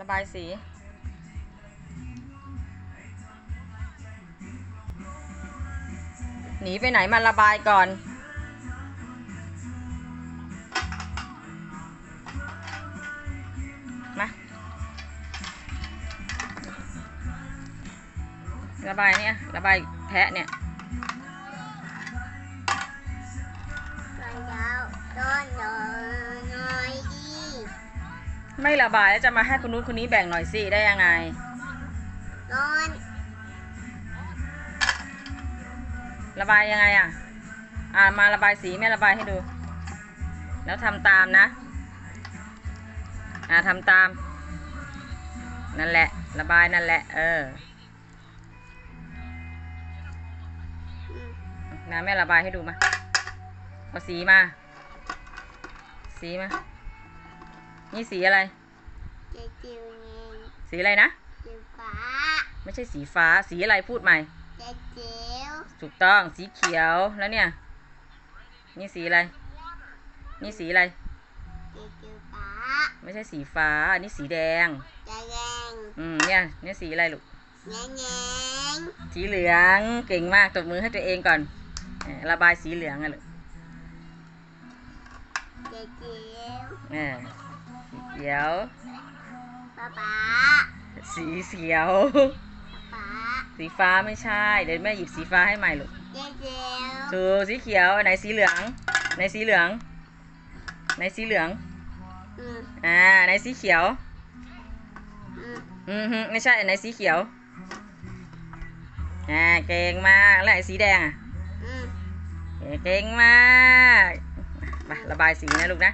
ระบายสี หนีไปไหนมาระบายก่อนมาระบายเนี่ย ระบายแพะเนี่ย ไม่ระบายแล้วจะมาให้คนนู้นคนนี้แบ่งหน่อยสิได้ยังไงโดนระบายยังไงอะ อ่ามาระบายสีแม่ระบายให้ดู แล้วทำตามนะ อ่าทำตาม นั่นแหละ ระบายนั่นแหละ เอออืมนะแม่ระบายให้ดูมาเอาสีมา สีมา นี่สีอะไรเจะจิวเองสีอะไรนะจิวฟ้า ไม่ใช่สีฟ้า สีอะไรพูดใหม่เจะจิวถูกต้อง สีเขียว แล้วเนี่ย นี่สีอะไร นี่สีอะไรเจะจิวฟ้า ไม่ใช่สีฟ้า อันนี้สีแดง แดงแดงอืม เนี่ย เนี่ยสีอะไรลูกแดงแดงสีเหลือง เก่งมาก ตบมือให้ตัวเองก่อนเออระบายสีเหลืองอะลูกเจะจิวเออสี เขียวป๊าป๊าสีเขียว ป๊าสีฟ้าไม่ใช่ เดี๋ยวแม่หยิบสีฟ้าให้ใหม่ลูกเจะจิวถูกสีเขียวไหนสีเหลืองไหนสีเหลืองไหนสีเหลืองอืมอ่าไหนสีเขียว อืมอือฮึไม่ใช่ไหนสีเขียวอ่าเก่งมากแล้วไหนสีแดงอะอืมเก่งมากมาระบายสีนะลูกนะ